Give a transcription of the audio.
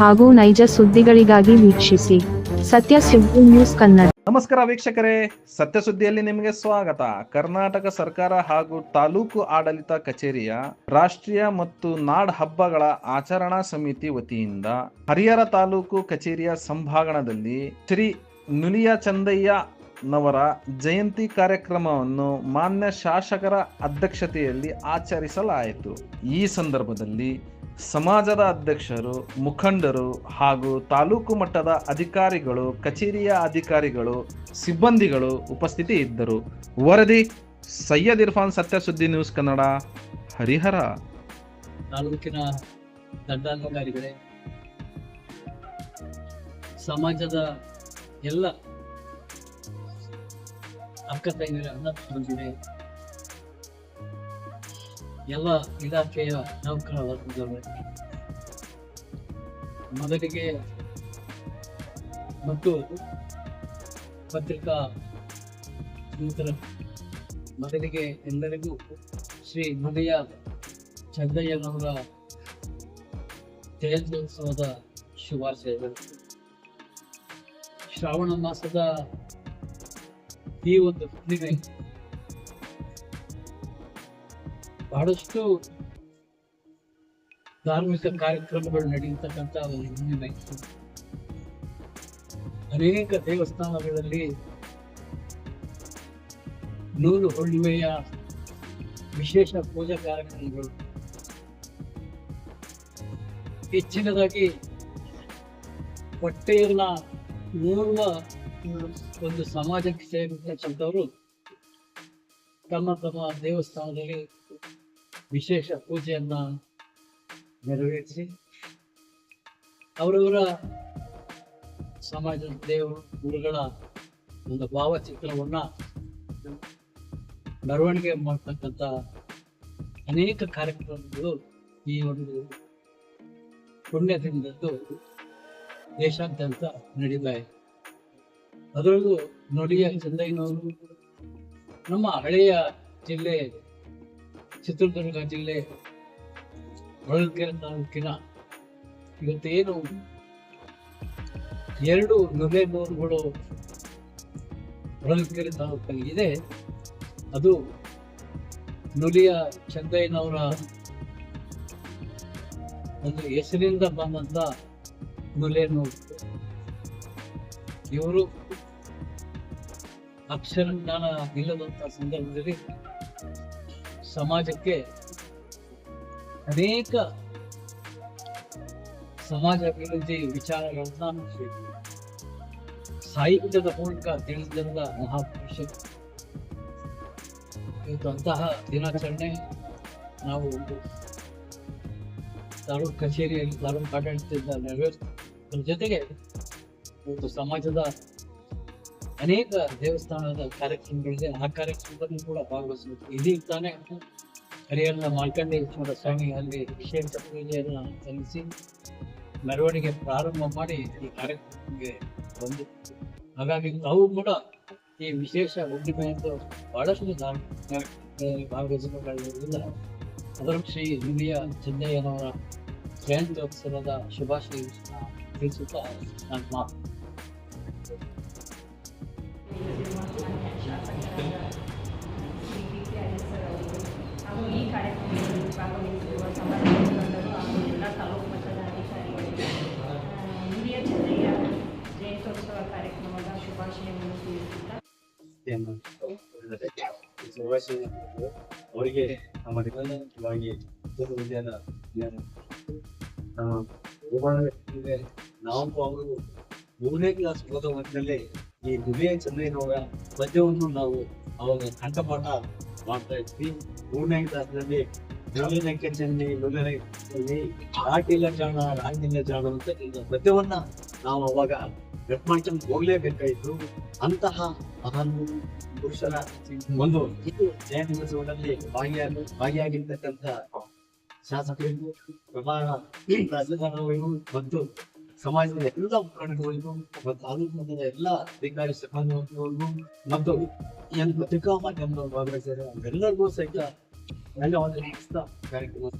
ಹಾಗೂ ನೈಜ ಸುದ್ದಿಗಳಿಗಾಗಿ ವೀಕ್ಷಿಸಿ ಸತ್ಯ ಸುದ್ದಿ ನ್ಯೂಸ್ ಕನ್ನಡ. ನಮಸ್ಕಾರ ವೀಕ್ಷಕರೇ, ಸತ್ಯ ಸುದ್ದಿಯಲ್ಲಿ ನಿಮಗೆ ಸ್ವಾಗತ. ಕರ್ನಾಟಕ ಸರ್ಕಾರ ಹಾಗೂ ತಾಲೂಕು ಆಡಳಿತ ಕಚೇರಿಯ ರಾಷ್ಟ್ರೀಯ ಮತ್ತು ನಾಡ್ ಹಬ್ಬಗಳ ಆಚರಣಾ ಸಮಿತಿ ವತಿಯಿಂದ ಹರಿಹರ ತಾಲೂಕು ಕಚೇರಿಯ ಸಂಭಾಗಣದಲ್ಲಿ ಶ್ರೀ ನುಲಿಯ ಚಂದಯ್ಯ ನವರ ಜಯಂತಿ ಕಾರ್ಯಕ್ರಮವನ್ನು ಮಾನ್ಯ ಶಾಸಕರ ಅಧ್ಯಕ್ಷತೆಯಲ್ಲಿ ಆಚರಿಸಲಾಯಿತು. ಈ ಸಂದರ್ಭದಲ್ಲಿ ಸಮಾಜದ ಅಧ್ಯಕ್ಷರು ಮುಖಂಡರು ಹಾಗೂ ತಾಲೂಕು ಮಟ್ಟದ ಅಧಿಕಾರಿಗಳು ಕಚೇರಿಯ ಅಧಿಕಾರಿಗಳು ಸಿಬ್ಬಂದಿಗಳು ಉಪಸ್ಥಿತಿ ಇದ್ದರು. ವರದಿ ಸೈಯದ್ ಇರ್ಫಾನ್ ಸತ್ಯ ಸುದ್ದಿ ನ್ಯೂಸ್ ಕನ್ನಡ ಹರಿಹರ. ತಾಲೂಕಿನ ದಂಡಾಧಿಕಾರಿಗಳೇ ಸಮಾಜದ ಎಲ್ಲ ಅಕ್ಕ ತಂಗಿರ ತಮ್ಮಂದಿರೇ, ಎಲ್ಲ ಇಲಾಖೆಯ ನೌಕರ ಮೊದಲಿಗೆ ಮತ್ತು ಪತ್ರಿಕಾ ನಂತರ ಮೊದಲಿಗೆ ಎಲ್ಲರಿಗೂ ಶ್ರೀ ಮುನಿಯ ಚಂದಯ್ಯನವರ ಜಯಂತ್ಯೋತ್ಸವದ ಶುಭಾಶಯಗಳು. ಶ್ರಾವಣ ಮಾಸದ ಈ ಒಂದು ಹುಣ್ಣಿಮೆ ಬಹಳಷ್ಟು ಧಾರ್ಮಿಕ ಕಾರ್ಯಕ್ರಮಗಳು ನಡೆಯತಕ್ಕಂಥ ಒಂದು ಹುಣ್ಣಿಮೆ ಅನೇಕ ದೇವಸ್ಥಾನಗಳಲ್ಲಿ ನೂಲು ಹುಣ್ಣಿಮೆಯ ವಿಶೇಷ ಪೂಜಾ ಕಾರ್ಯಕ್ರಮಗಳು. ಹೆಚ್ಚಿನದಾಗಿ ಹೊಟ್ಟೆಯನ್ನ ನೋಡುವ ಒಂದು ಸಮಾಜಕ್ಕೆ ಸೇರಿರ್ತಕ್ಕಂಥವರು ತಮ್ಮ ತಮ್ಮ ದೇವಸ್ಥಾನದಲ್ಲಿ ವಿಶೇಷ ಪೂಜೆಯನ್ನ ನೆರವೇರಿಸಿ ಅವರವರ ಸಮಾಜದ ದೇವರು, ಗುರುಗಳ ಒಂದು ಭಾವಚಿತ್ರವನ್ನ ಮೆರವಣಿಗೆ ಮಾಡ್ತಕ್ಕಂಥ ಅನೇಕ ಕಾರ್ಯಕ್ರಮಗಳು ಈ ಒಂದು ಪುಣ್ಯದಿಂದದ್ದು ದೇಶಾದ್ಯಂತ ನಡೀತಾ ಇದೆ. ಅದರಲ್ಲೂ ನುಡಿಯ ಚಂದಯ್ಯನವರು ನಮ್ಮ ಹಳೆಯ ಜಿಲ್ಲೆ ಚಿತ್ರದುರ್ಗ ಜಿಲ್ಲೆ ಹೊಳಲ್ಕೆರೆ ತಾಲೂಕಿನ ಇವತ್ತೇನು ಎರಡು ನುಲೆ ನೂರುಗಳು ಹೊಳಲ್ಕೆರೆ ತಾಲೂಕಲ್ಲಿ ಇದೆ. ಅದು ನುಲಿಯ ಚಂದಯ್ಯನವರ ಒಂದು ಹೆಸರಿಂದ ಬಂದಂತ ನುಲೇನು ಇವರು ಅಕ್ಷರ ಜ್ಞಾನ ಇಲ್ಲದಂತ ಸಂದರ್ಭದಲ್ಲಿ ಸಮಾಜಕ್ಕೆ ಅನೇಕ ಸಮಾಜ ಅಭಿವೃದ್ಧಿ ವಿಚಾರಗಳನ್ನ ಸಾಹಿತ್ಯದ ಮೂಲಕ ತಿಳಿಸಿದಂತ ಮಹಾಪುರುಷ ಇವತ್ತು ಅಂತಹ ದಿನಾಚರಣೆ ನಾವು ಒಂದು ತಾಲೂಕು ಕಚೇರಿಯಲ್ಲಿ ತಾಲೂಕು ಆಡಳಿತದಿಂದ ನೆರವೇರಿಸುವ ಜೊತೆಗೆ ಒಂದು ಸಮಾಜದ ಅನೇಕ ದೇವಸ್ಥಾನದ ಕಾರ್ಯಕ್ರಮಗಳಿದೆ ಆ ಕಾರ್ಯಕ್ರಮದಲ್ಲಿ ಕೂಡ ಭಾಗವಹಿಸಬೇಕು ಇದೀಗ ತಾನೇ ಹರಿಹರದ ಮಾಲ್ಕಂಡೇಶ್ವರ ಸ್ವಾಮಿ ಅಲ್ಲಿ ವಿಶೇಷ ಪೂಜೆಯನ್ನು ಸಲ್ಲಿಸಿ ಮೆರವಣಿಗೆ ಪ್ರಾರಂಭ ಮಾಡಿ ಈ ಕಾರ್ಯಕ್ರಮಕ್ಕೆ ಬಂದು. ಹಾಗಾಗಿ ನಾವು ಕೂಡ ಈ ವಿಶೇಷ ಹುಣ್ಣಿಮೆಯನ್ನು ಬಹಳಷ್ಟು ಧಾರ್ಮಿಕ ಭಾಗವಹಿಸಿಕೊಳ್ಳುವುದಿಲ್ಲ. ಅದರ ಶ್ರೀ ಹಿರಿಯ ಚೆನ್ನಯ್ಯನವರ ಜಯಂತ್ಯೋತ್ಸವದ ಶುಭಾಶಯ ತಿಳಿಸುತ್ತಾ ನಾನು ಮಾತು ಅವರಿಗೆ ನಮ್ಮ ನಾವು ಅವರು ಮೂರನೇ ಕ್ಲಾಸ್ ಓದೋ ಹೊತ್ತಿನಲ್ಲಿ ಈ ವಿಜಯ ಚಂದ್ರಯ್ಯನವರ ಪದ್ಯವನ್ನು ನಾವು ಅವಾಗ ಕಂಠಪಾಠ ಮಾಡ್ತಾ ಇದ್ವಿ. ಮೂರನೇ ಕ್ಲಾಸ್ನಲ್ಲಿ ನುಲಿನಕ್ಕೆ ಚೆನ್ನಿ ಚೆನ್ನಿ ರಾಟಿಲ್ಲ ಜಾಣ ರಾಗಿಲ್ಲ ಜಾಣ ಅಂತ ಪದ್ಯವನ್ನ ನಾವು ಅವಾಗ ಗಟ್ ಹೋಗ್ಲೇಬೇಕಾಯಿತು. ಅಂತಹ ಮಹಾನ್ ಪುರುಷರ ಒಂದು ಇದು ಜಯಂತ್ಯೋತ್ಸವದಲ್ಲಿ ಭಾಗಿಯಾಗಿ, ಭಾಗಿಯಾಗಿರ್ತಕ್ಕಂಥ ಶಾಸಕರಿಗೂ ವ್ಯವಹಾರ ರಾಜಕಾರಣಿಗಳಿಗೂ ಮತ್ತು ಸಮಾಜದ ಎಲ್ಲ ಮುಖಂಡಗಳಿಗೂ ಮತ್ತು ತಾಲೂಕು ಮಟ್ಟದ ಎಲ್ಲ ಅಧಿಕಾರಿ ಸಿಬ್ಬಂದಿಗಳಿಗೂ ಮತ್ತು ಏನ್ ಪತ್ರಿಕಾ ಮಾಧ್ಯಮದವರು ಭಾಗವಹಿಸಿದ್ದಾರೆ ಅವರೆಲ್ಲರಿಗೂ ಸಹಿತ ಧನ್ಯವಾದ ಕಾರ್ಯಕ್ರಮ